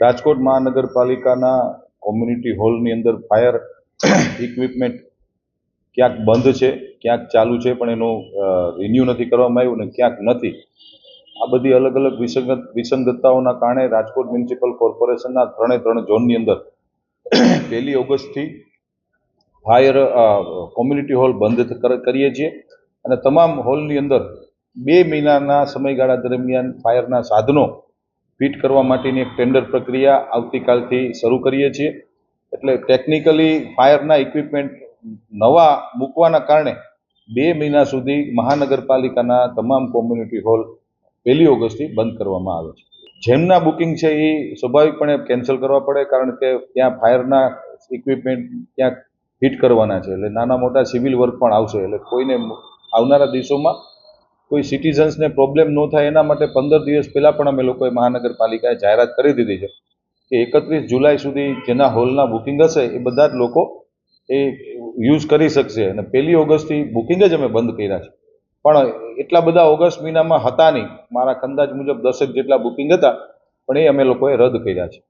રાજકોટ મહાનગરપાલિકાના કોમ્યુનિટી હોલની અંદર fire equipment ક્યાંક બંધ છે, ક્યાંક ચાલુ છે, પણ એનું રિન્યુ નથી કરવામાં આવ્યું ને ક્યાંક નથી. આ બધી અલગ અલગ વિસંગત વિસંગતતાઓના કારણે રાજકોટ મ્યુનિસિપલ કોર્પોરેશનના ત્રણે ત્રણ ઝોનની અંદર પહેલી ઓગસ્ટથી ફાયર કોમ્યુનિટી હોલ બંધ કર- કરીએ છીએ અને તમામ હોલની અંદર બે મહિનાના સમયગાળા દરમિયાન ફાયરના સાધનો ફિટ કરવા માટેની એક ટેન્ડર પ્રક્રિયા આવતીકાલથી શરૂ કરીએ છીએ. એટલે ટેકનિકલી ફાયરના ઇક્વિપમેન્ટ નવા મૂકવાના કારણે બે મહિના સુધી મહાનગરપાલિકાના તમામ કોમ્યુનિટી હોલ પહેલી ઓગસ્ટથી બંધ કરવામાં આવે છે. જેમના બુકિંગ છે એ સ્વાભાવિકપણે કેન્સલ કરવા પડે કારણ કે ત્યાં ફાયરના ઇક્વિપમેન્ટ ત્યાં ફિટ કરવાના છે. એટલે નાના મોટા સિવિલ વર્ક પણ આવશે. એટલે કોઈને આવનારા દિવસોમાં કોઈ સિટીઝન્સને પ્રોબ્લેમ ન થાય એના માટે પંદર દિવસ પહેલાં પણ અમે લોકોએ મહાનગરપાલિકાએ જાહેરાત કરી દીધી છે કે એકત્રીસ જુલાઈ સુધી જેના હોલના બુકિંગ હશે એ બધા જ લોકો એ યુઝ કરી શકશે. અને પહેલી ઓગસ્ટથી બુકિંગ જ અમે બંધ કર્યા છે. પણ એટલા બધા ઓગસ્ટ મહિનામાં હતા નહીં. મારા અંદાજ મુજબ દસેક જેટલા બુકિંગ હતા, પણ એ અમે લોકોએ રદ કર્યા છે.